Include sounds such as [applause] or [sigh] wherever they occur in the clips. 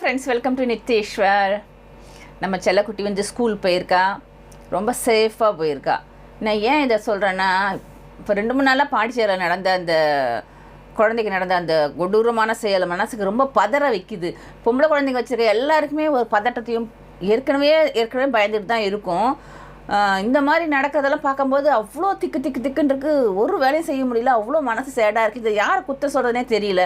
Friends welcome to நித்தேஸ்வர் நம்ம செல்லக்குட்டி வந்து ஸ்கூல் போயிருக்கா. ரொம்ப சேஃபாக போயிருக்கா. நான் ஏன் இதை சொல்கிறேன்னா இப்போ ரெண்டு மூணு நாளாக பாண்டிச்சேரியில் நடந்த அந்த குழந்தைக்கு நடந்த அந்த கொடூரமான செயல் மனசுக்கு ரொம்ப பதற வைக்குது. பொம்பளை குழந்தைங்க வச்சுருக்க எல்லாருக்குமே ஒரு பதட்டத்தையும் ஏற்கனவே ஏற்கனவே பயந்துட்டு தான் இருக்கும். இந்த மாதிரி நடக்கிறதெல்லாம் பார்க்கும்போது அவ்வளோ திக்கு திக்கு திக்குன்னு இருக்குது ஒரு வேலையும் செய்ய முடியல. அவ்வளோ மனசு சேடாக இருக்குது இதை யார் குத்த சொல்கிறதுனே தெரியல.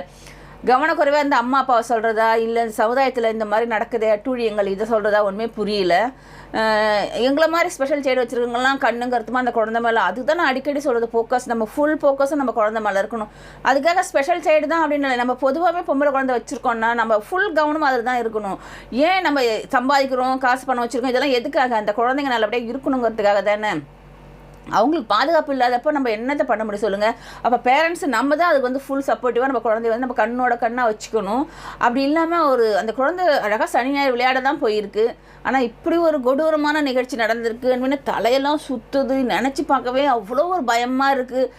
கவனக்குறைவாக இந்த அம்மா அப்பாவை சொல்கிறதா இல்லை சமுதாயத்தில் இந்த மாதிரி நடக்குதே அட்டூழியங்கள் இதை சொல்கிறதா ஒன்றுமே புரியல. எங்களை மாதிரி ஸ்பெஷல் சைடு வச்சுருக்கவங்கலாம் கண்ணும் கருத்துமா அந்த குழந்த மேலே? அதுதான் நான் அடிக்கடி சொல்கிறது ஃபோக்கஸ் நம்ம ஃபுல் ஃபோக்கஸும் நம்ம குழந்த மேலே இருக்கணும். அதுக்காக ஸ்பெஷல் சைடு தான் அப்படின்னு நம்ம பொதுவாகவே பொம்பளை குழந்தை வச்சுருக்கோம்னா நம்ம ஃபுல் கவனம் அதில் தான் இருக்கணும். ஏன் நம்ம சம்பாதிக்கிறோம் காசு பணம் வச்சுருக்கோம் இதெல்லாம் எதுக்காக? அந்த குழந்தைங்க நல்லபடியாக இருக்கணுங்கிறதுக்காக தானே? அவங்களுக்கு பாதுகாப்பு இல்லாதப்போ நம்ம என்னத்தை பண்ண முடியும் சொல்லுங்கள் அப்போ பேரண்ட்ஸ் நம்ம தான் அதுக்கு வந்து ஃபுல் சப்போர்ட்டிவாக நம்ம குழந்தைய வந்து நம்ம கண்ணோட கண்ணாக வச்சுக்கணும். அப்படி இல்லாமல் ஒரு அந்த குழந்தை அழகாக சனி ஞாயிறு விளையாட தான் போயிருக்கு. ஆனால் இப்படி ஒரு கொடூரமான நிகழ்ச்சி நடந்திருக்கு. அப்படின்னா தலையெல்லாம் சுற்றுது நினச்சி பார்க்கவே அவ்வளோ ஒரு பயமாக இருக்குது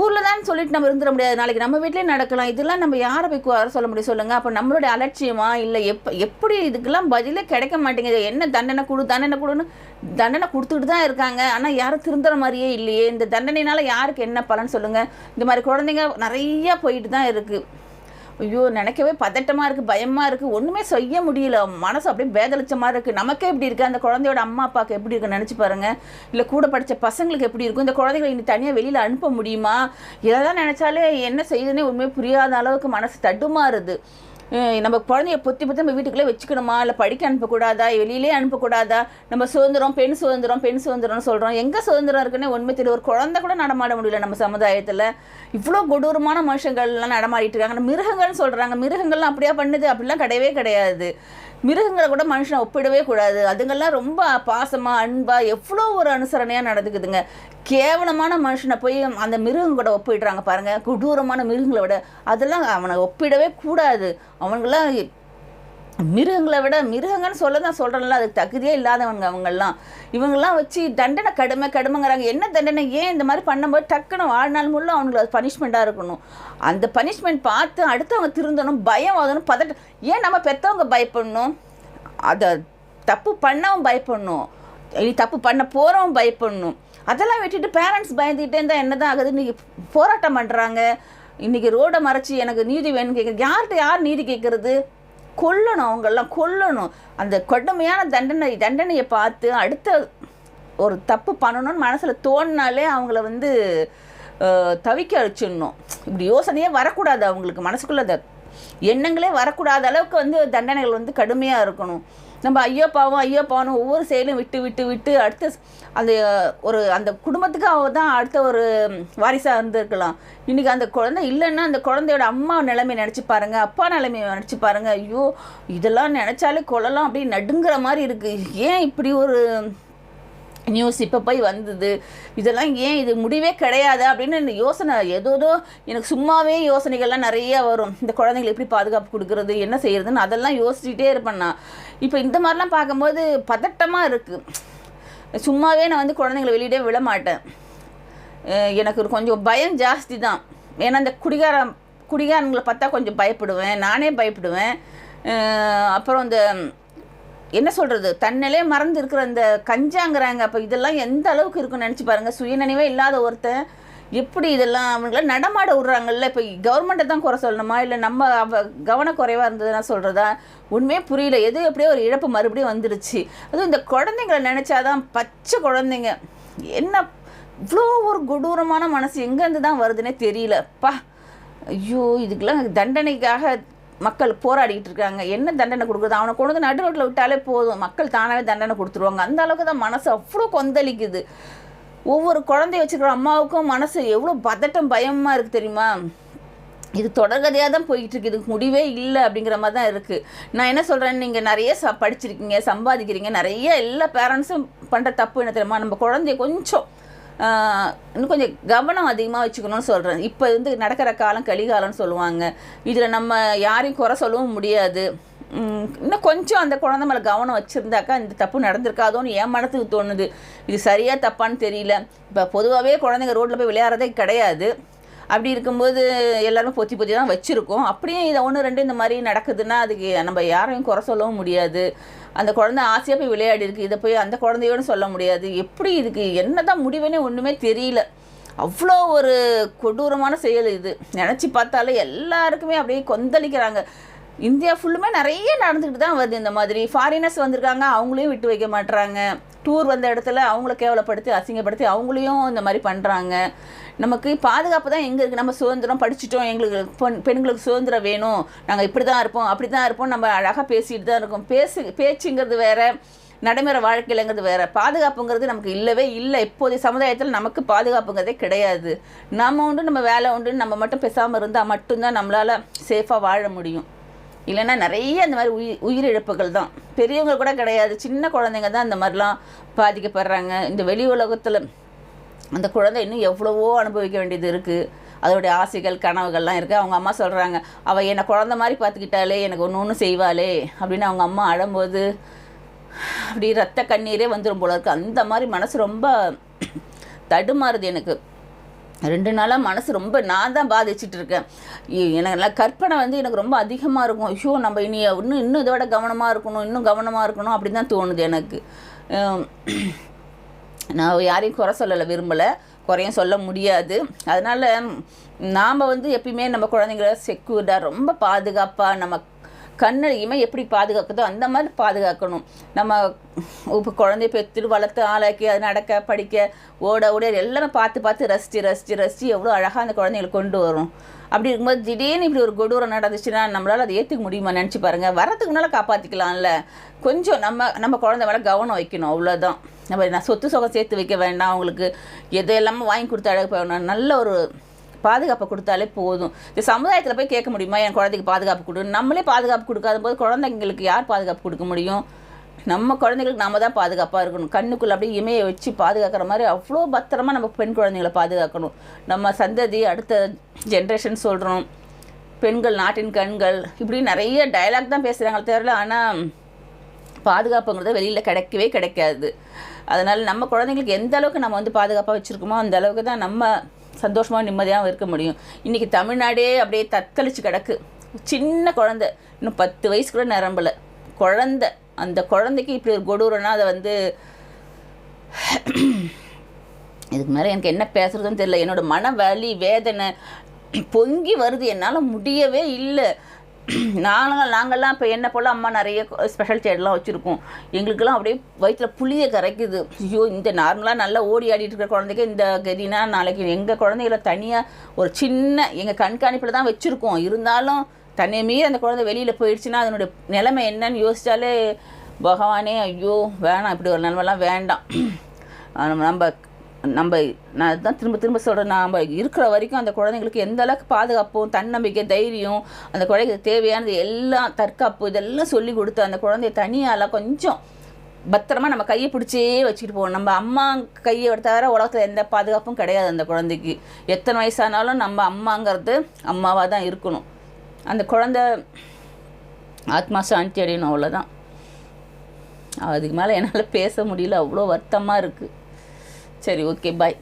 ஊரில் தான் சொல்லிட்டு நம்ம இருந்துட முடியாது. நாளைக்கு நம்ம வீட்டிலே நடக்கலாம். இதெல்லாம் நம்ம யாரை போய் வர சொல்ல முடியும் சொல்லுங்கள் அப்போ நம்மளுடைய அலட்சியமா இல்லை எப்போ எப்படி இதுக்கெல்லாம் பதிலே கிடைக்க மாட்டேங்குது? என்ன தண்டனை கொடு தண்டனை கொடுன்னு தண்டனை கொடுத்துட்டு தான் இருக்காங்க. ஆனால் யாரும் திருந்துற மாதிரியே இல்லையே. இந்த தண்டனைனால யாருக்கு என்ன பலன் சொல்லுங்கள் இந்த மாதிரி குழந்தைங்க நிறையா போயிட்டு தான் இருக்குது ஐயோ நினைக்கவே பதட்டமாக இருக்குது பயமாக இருக்குது ஒன்றுமே செய்ய முடியல. மனசு அப்படியே பேதளிச்சமாக இருக்குது நமக்கே எப்படி இருக்குது அந்த குழந்தையோட அம்மா அப்பாவுக்கு எப்படி இருக்குன்னு நினச்சி பாருங்கள் இல்லை கூட படித்த பசங்களுக்கு எப்படி இருக்கும்? இந்த குழந்தைகளை இனி தனியாக வெளியில் அனுப்ப முடியுமா? இதெல்லாம் நினச்சாலே என்ன செய்யுதுன்னே உண்மையே புரியாத அளவுக்கு மனசு தடுமாறுது. நம்ம குழந்தைய பொத்தி பொத்தி நம்ம வீட்டுக்குள்ளே வச்சுக்கணுமா? இல்லை படிக்க அனுப்பக்கூடாதா? வெளியிலே அனுப்பக்கூடாதா? நம்ம சுதந்திரம் பெண் சுதந்திரம் பெண் சுதந்திரம்னு சொல்கிறோம் எங்கே சுதந்திரம் இருக்குன்னு உண்மை தெரியும் ஒரு குழந்தை கூட நடமாட முடியல நம்ம சமுதாயத்தில். இவ்வளோ கொடூரமான மனுஷங்கள்லாம் நடமாடிட்டு இருக்காங்க. மிருகங்கள்னு சொல்கிறாங்க மிருகங்கள்லாம் அப்படியா பண்ணுது? அப்படிலாம் கிடையவே கிடையாது. மிருகங்களை கூட மனுஷனை ஒப்பிடவே கூடாது. அதுங்கெல்லாம் ரொம்ப பாசமாக அன்பாக எவ்வளோ ஒரு அனுசரணையாக நடந்துக்குதுங்க. கேவலமான மனுஷனை போய் அந்த மிருகம் கூட ஒப்பிடுறாங்க பாருங்கள் கொடூரமான மிருகங்களை விட அதெல்லாம் அவனை ஒப்பிடவே கூடாது. அவனுங்களாம் மிருகங்களை விட மிருகங்கன்னு சொல்ல தான் சொல்கிறேன்ல அதுக்கு தகுதியே இல்லாதவங்க அவங்கெல்லாம். இவங்கெல்லாம் வச்சு தண்டனை கடுமை கடுமைங்கிறாங்க. என்ன தண்டனை? ஏன் இந்த மாதிரி பண்ணும்போது டக்குன்னு வாழ்நாள் முள்ள அவங்களுக்கு அது பனிஷ்மெண்ட்டாக இருக்கணும்? அந்த பனிஷ்மெண்ட் பார்த்து அடுத்தவங்க திருந்தணும் பயம் ஆகணும் பதட்டம் ஏன் நம்ம பெற்றவங்க பயப்படணும்? அதை தப்பு பண்ணவும் பயப்படணும். இனி தப்பு பண்ண போகிறவன் பயப்படணும். அதெல்லாம் விட்டுட்டு பேரண்ட்ஸ் பயந்துக்கிட்டே இருந்தால் என்ன தான் ஆகுது? இன்றைக்கி போராட்டம் பண்ணுறாங்க இன்றைக்கி ரோடை மறைச்சி எனக்கு நீதி வேணும்னு கேட்குறது யார்கிட்ட யார் நீதி கேட்குறது கொல்லணும் அவங்கெல்லாம் கொல்லணும். அந்த கடுமையான தண்டனை தண்டனையை பார்த்து அடுத்த ஒரு தப்பு பண்ணணும்னு மனசில் தோணினாலே அவங்கள வந்து தவிக்க அழிச்சிடணும் இப்படி யோசனையே வரக்கூடாது அவங்களுக்கு. மனசுக்குள்ளே அந்த எண்ணங்களே வரக்கூடாத அளவுக்கு வந்து தண்டனைகள் வந்து கடுமையாக இருக்கணும். நம்ம ஐயோ பாவம் ஐயோ பாவம் ஒவ்வொரு செயலும் விட்டு விட்டு விட்டு அடுத்த அந்த ஒரு அந்த குடும்பத்துக்கு அவ தான் அடுத்த ஒரு வாரிசாக இருந்திருக்கலாம். இன்றைக்கி அந்த குழந்தை இல்லைன்னா அந்த குழந்தையோட அம்மா நிலைமை நினச்சி பாருங்கள் அப்பா நிலைமையை நினச்சி பாருங்கள் ஐயோ இதெல்லாம் நினச்சாலே கொள்ளலாம் அப்படி நடுங்கிற மாதிரி இருக்குது ஏன் இப்படி ஒரு நியூஸ் இப்போ போய் வந்தது. இதெல்லாம் ஏன் இது முடிவே கிடையாது அப்படின்னு யோசனை ஏதோதோ எனக்கு சும்மாவே யோசனைகள்லாம் நிறைய வரும். இந்த குழந்தைங்களுக்கு எப்படி பாதுகாப்பு கொடுக்கறது என்ன செய்கிறதுன்னு அதெல்லாம் யோசிச்சுட்டே இருப்பேன் நான். இப்போ இந்த மாதிரிலாம் பார்க்கும்போது பதட்டமாக இருக்குது சும்மாவே நான் வந்து குழந்தைங்களை வெளியிடவே விட மாட்டேன். எனக்கு ஒரு கொஞ்சம் பயம் ஜாஸ்தி தான். ஏன்னா இந்த குடிகார குடிகாரங்களை பார்த்தா கொஞ்சம் பயப்படுவேன். நானே பயப்படுவேன். அப்புறம் இந்த என்ன சொல்கிறது தன்னிலே மறந்து இருக்கிற அந்த கஞ்சாங்கிறாங்க. அப்போ இதெல்லாம் எந்த அளவுக்கு இருக்குன்னு நினச்சி பாருங்கள் சுயநினைவே இல்லாத ஒருத்தன் எப்படி இதெல்லாம் அவங்கள நடமாட விட்றாங்கல்ல? இப்போ கவர்மெண்ட்டை தான் குறை சொல்லணுமா? இல்லை நம்ம அவ கவனக்குறைவாக இருந்ததுன்னா சொல்கிறதா உண்மையே புரியல. எது எப்படியோ ஒரு இழப்பு மறுபடியும் வந்துருச்சு. அதுவும் இந்த குழந்தைங்களை நினச்சாதான் பச்சை குழந்தைங்க. என்ன இவ்வளோ ஒரு கொடூரமான மனசு எங்கேருந்து தான் வருதுன்னே தெரியலப்பா. ஐயோ இதுக்கெல்லாம் தண்டனைக்காக மக்கள் போராடிக்கிட்டு இருக்காங்க. என்ன தண்டனை கொடுக்குறது அவனை கொண்டு வந்து நடு ரோட்டில் விட்டாலே போதும். மக்கள் தானாகவே தண்டனை கொடுத்துருவாங்க. அந்த அளவுக்கு தான் மனசு அவ்வளோ கொந்தளிக்குது. ஒவ்வொரு குழந்தைய வச்சுக்கிற அம்மாவுக்கும் மனசு எவ்வளோ பதட்டம் பயமாக இருக்குது தெரியுமா? இது தொடர்கதையாக தான் போயிட்டு இருக்கு. இதுக்கு முடிவே இல்லை அப்படிங்கிற மாதிரி தான் இருக்குது நான் என்ன சொல்கிறேன் நீங்கள் நிறைய ச படிச்சிருக்கீங்க சம்பாதிக்கிறீங்க. நிறைய எல்லா பேரண்ட்ஸும் பண்ணுற தப்பு என்ன தெரியுமா? நம்ம குழந்தைய கொஞ்சம் இன்னும் கொஞ்சம் கவனம் அதிகமாக வச்சுக்கணும்னு சொல்கிறேன் இப்போ வந்து நடக்கிற காலம் கலிகாலம்னு சொல்லுவாங்க. இதில் நம்ம யாரையும் குறை சொல்லவும் முடியாது. இன்னும் கொஞ்சம் அந்த குழந்தை மேலே கவனம் வச்சுருந்தாக்கா இந்த தப்பு நடந்திருக்காதோன்னு என் மனத்துக்கு தோணுது. இது சரியாக தப்பான்னு தெரியல. இப்போ பொதுவாகவே குழந்தைங்க ரோட்டில் போய் விளையாடுறதே கிடையாது. அப்படி இருக்கும்போது எல்லாரும் பொத்தி பொத்தி தான் வச்சுருக்கோம். அப்படியே இதை ஒன்று ரெண்டு இந்த மாதிரி நடக்குதுன்னா அதுக்கு நம்ம யாரையும் குறை சொல்லவும் முடியாது. அந்த குழந்தை ஆசையாக போய் விளையாடி இருக்கு. இதை போய் அந்த குழந்தையோடு சொல்ல முடியாது. எப்படி இதுக்கு என்ன தான் முடிவுன்னே ஒன்றுமே தெரியல. அவ்வளோ ஒரு கொடூரமான செயல் இது. நினச்சி பார்த்தாலே எல்லாருக்குமே அப்படியே கொந்தளிக்கிறாங்க. இந்தியா ஃபுல்லுமே நிறைய நடந்துக்கிட்டு தான் வருது இந்த மாதிரி. ஃபாரினர்ஸ் வந்திருக்காங்க அவங்களையும் விட்டு வைக்க மாட்டுறாங்க டூர் வந்த இடத்துல அவங்கள கேவலப்படுத்தி அசிங்கப்படுத்தி அவங்களையும் இந்த மாதிரி பண்ணுறாங்க நமக்கு பாதுகாப்பு தான் எங்கே இருக்குது நம்ம சுதந்திரம் படிச்சுட்டோம். எங்களுக்கு பெண் பெண்களுக்கு சுதந்திரம் வேணும். நாங்கள் இப்படி தான் இருப்போம் அப்படி தான் இருப்போம் நம்ம அழகாக பேசிட்டு தான் இருக்கோம். பேசு பேச்சுங்கிறது வேறு நடைமுறை வாழ்க்கையிலங்கிறது வேற. பாதுகாப்புங்கிறது நமக்கு இல்லவே இல்லை. இப்போதைய சமுதாயத்தில் நமக்கு பாதுகாப்புங்கிறதே கிடையாது. நம்ம உண்டு நம்ம வேலை உண்டு நம்ம மட்டும் பேசாமல் இருந்தால் மட்டும்தான் நம்மளால் சேஃபாக வாழ முடியும். இல்லைன்னா நிறைய அந்த மாதிரி உயிர் உயிரிழப்புகள் தான் பெரியவங்க கூட கிடையாது. சின்ன குழந்தைங்க தான் இந்த மாதிரிலாம் பாதிக்கப்படுறாங்க. இந்த வெளி உலகத்தில் அந்த குழந்தை இன்னும் எவ்வளவோ அனுபவிக்க வேண்டியது இருக்குது அதோடைய ஆசைகள் கனவுகள்லாம் இருக்குது அவங்க அம்மா சொல்கிறாங்க அவள் என்னை குழந்த மாதிரி பார்த்துக்கிட்டாலே எனக்கு ஒன்று ஒன்று செய்வாளே அப்படின்னு அவங்க அம்மா அழும்போது அப்படி ரத்த கண்ணீரே வந்துடும் போல இருக்குது அந்த மாதிரி மனசு ரொம்ப தடுமாறுது எனக்கு. ரெண்டு நாளாக மனசு ரொம்ப நான் தான் பாதிச்சுட்டு இருக்கேன். எனக்கு நல்லா கற்பனை வந்து எனக்கு ரொம்ப அதிகமாக இருக்கும். ஐயோ நம்ம இனி இன்னும் இன்னும் இதோட கவனமாக இருக்கணும் இன்னும் கவனமாக இருக்கணும் அப்படி தான் தோணுது எனக்கு. நான் யாரையும் குறை சொல்லலை விரும்பலை. குறையும் சொல்ல முடியாது. அதனால் நாம் வந்து எப்பயுமே நம்ம குழந்தைங்கள செக்யூர்டாக ரொம்ப பாதுகாப்பாக நம்ம கண்ணழியுமே எப்படி பாதுகாக்குதோ அந்த மாதிரி பாதுகாக்கணும். நம்ம இப்போ குழந்தைய பெற்று வளர்த்து ஆளாக்கி அது நடக்க படிக்க ஓட ஓட எல்லாமே பார்த்து பார்த்து ரசித்து ரசித்து ரசித்து எவ்வளோ அழகாக அந்த குழந்தைங்களை கொண்டு வரும். அப்படி இருக்கும்போது திடீர்னு இப்படி ஒரு கொடூரம் நடந்துச்சுன்னா நம்மளால் அதை ஏற்றுக்க முடியுமா நினச்சி பாருங்கள் வரத்துக்கு முன்னால் காப்பாற்றிக்கலாம்ல கொஞ்சம் நம்ம நம்ம குழந்தை மேலே கவனம் வைக்கணும் அவ்வளோதான் நம்ம நான் சொத்து சொகம் சேர்த்து வைக்க வேண்டாம் அவங்களுக்கு எது வாங்கி கொடுத்து அழகு போகணும் நல்ல ஒரு பாதுகாப்பை கொடுத்தாலே போதும். இந்த சமுதாயத்தில் போய் கேட்க முடியுமா? என் குழந்தைக்கு பாதுகாப்பு கொடு. நம்மளே பாதுகாப்பு கொடுக்காத போது குழந்தைங்களுக்கு யார் பாதுகாப்பு கொடுக்க முடியும்? நம்ம குழந்தைங்களுக்கு நாம தான் பாதுகாப்பாக இருக்கணும். கண்ணுக்குள்ளே அப்படியே இமையை வச்சு பாதுகாக்கிற மாதிரி அவ்வளோ பத்திரமா நம்ம பெண் குழந்தைங்களை பாதுகாக்கணும். நம்ம சந்ததி அடுத்த ஜென்ரேஷன் சொல்கிறோம் பெண்கள் நாட்டின் கண்கள் இப்படி நிறைய டயலாக் தான் பேசுகிறாங்க தெரியல ஆனால் பாதுகாப்புங்கிறது வெளியில் கிடைக்கவே கிடைக்காது. அதனால் நம்ம குழந்தைங்களுக்கு எந்த அளவுக்கு நம்ம வந்து பாதுகாப்பாக வச்சுருக்கோமோ அந்த அளவுக்கு தான் நம்ம சந்தோஷமாக நிம்மதியாகவும் இருக்க முடியும். இன்றைக்கி தமிழ்நாடே அப்படியே தத்தளிச்சு கிடக்கு. சின்ன குழந்த. இன்னும் பத்து வயசு கூட நிரம்பலை. குழந்த. அந்த குழந்தைக்கு இப்படி ஒரு கொடூரம்னா அதை வந்து இதுக்கு மேலே எனக்கு என்ன பேசுறதுன்னு தெரியல. என்னோடய மன வலி வேதனை பொங்கி வருது. என்னால் முடியவே இல்லை. [clears throat] நாங்கள் நாங்கள்லாம் இப்போ என்ன போல் அம்மா நிறைய ஸ்பெஷல் சைடெலாம் வச்சுருக்கோம். எங்களுக்கெல்லாம் அப்படியே வயிற்றில் புளிய கரைக்குது. ஐயோ இந்த நார்மலாக நல்லா ஓடி ஆடிட்டு இருக்கிற குழந்தைக்கு இந்த கதினா நாளைக்கு எங்கள் குழந்தைகள தனியாக ஒரு சின்ன எங்கள் கண்காணிப்பில் தான் வச்சுருக்கோம். இருந்தாலும் தன்னை மீறி அந்த குழந்தை வெளியில் போயிடுச்சுன்னா அதனுடைய நிலைமை என்னன்னு யோசித்தாலே பகவானே ஐயோ வேணாம் இப்படி ஒரு நிலமெல்லாம் வேண்டாம். [clears throat] நம்ம நம்ம நான் தான் திரும்ப திரும்ப சொல்கிறேன் நாம் இருக்கிற வரைக்கும் அந்த குழந்தைங்களுக்கு எந்த அளவுக்கு பாதுகாப்பும் தன்னம்பிக்கை தைரியம் அந்த குழந்தைக்கு தேவையானது எல்லாம் தற்காப்பு இதெல்லாம் சொல்லி கொடுத்து அந்த குழந்தைய தனியால் கொஞ்சம் பத்திரமா நம்ம கையை பிடிச்சே வச்சுக்கிட்டு போகணும். நம்ம அம்மா கையை தவிர உலகத்தில் எந்த பாதுகாப்பும் கிடையாது அந்த குழந்தைக்கு. எத்தனை வயசானாலும் நம்ம அம்மாங்கிறது அம்மாவாக தான் இருக்கணும். அந்த குழந்தை ஆத்மா சாந்தி அடையணும் அவ்வளோதான் அதுக்கு மேலே என்னால் பேச முடியல அவ்வளோ வருத்தமாக இருக்குது சரி ஓகே பாய்